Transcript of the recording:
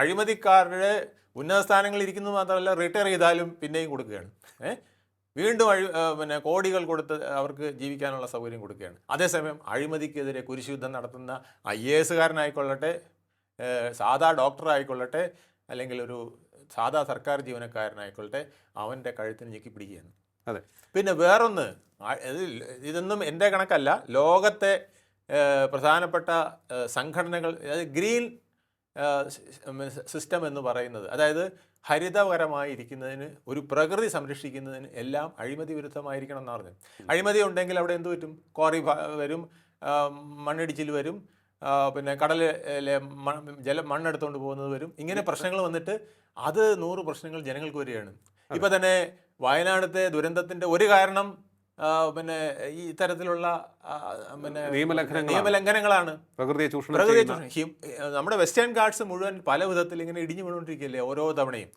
അഴിമതിക്കാരുടെ ഉന്നത സ്ഥാനങ്ങളിൽ ഇരിക്കുന്നത് മാത്രമല്ല റിട്ടയർ ചെയ്താലും പിന്നെയും കൊടുക്കുകയാണ്. ഏഹ് വീണ്ടും അഴി പിന്നെ കോടികൾ കൊടുത്ത് അവർക്ക് ജീവിക്കാനുള്ള സൗകര്യം കൊടുക്കുകയാണ്. അതേസമയം അഴിമതിക്കെതിരെ കുരിശുദ്ധം നടത്തുന്ന ഐ എ എസുകാരനായിക്കൊള്ളട്ടെ സാധാ ഡോക്ടർ ആയിക്കൊള്ളട്ടെ അല്ലെങ്കിൽ ഒരു സാധാ സർക്കാർ ജീവനക്കാരനായിക്കൊള്ളട്ടെ അവന്റെ കഴുത്തിന് ഞെക്കി പിടിക്കുകയാണ്. അതെ. പിന്നെ വേറൊന്ന് ഇതൊന്നും എന്റെ കണക്കല്ല ലോകത്തെ പ്രധാനപ്പെട്ട സംഘടനകൾ അതായത് ഗ്രീൻ സിസ്റ്റം എന്ന് പറയുന്നത്. അതായത് ഹരിതപരമായി ഇരിക്കുന്നതിന് ഒരു പ്രകൃതി സംരക്ഷിക്കുന്നതിന് എല്ലാം അഴിമതി വിരുദ്ധമായിരിക്കണം എന്ന് പറഞ്ഞു അഴിമതി ഉണ്ടെങ്കിൽ അവിടെ എന്ത് പറ്റും? ക്വാറി വരും മണ്ണിടിച്ചിൽ വരും പിന്നെ കടലിലെ ജലം മണ്ണെടുത്തുകൊണ്ട് പോകുന്നത് വരും. ഇങ്ങനെ പ്രശ്നങ്ങൾ വന്നിട്ട് അത് നൂറ് പ്രശ്നങ്ങൾ ജനങ്ങൾക്ക് വരികയാണ്. ഇപ്പം തന്നെ വയനാടത്തെ ദുരന്തത്തിന്റെ ഒരു കാരണം പിന്നെ ഈ തരത്തിലുള്ള പിന്നെ നിയമലംഘനങ്ങളാണ്. പ്രകൃതിയെ ചൂഷണം പ്രകൃതി ചൂഷണം. നമ്മുടെ വെസ്റ്റേൺ ഗാർഡ്സ് മുഴുവൻ പല വിധത്തിൽ ഇങ്ങനെ ഇടിഞ്ഞു വീണുകൊണ്ടിരിക്കുകയല്ലേ ഓരോ തവണയും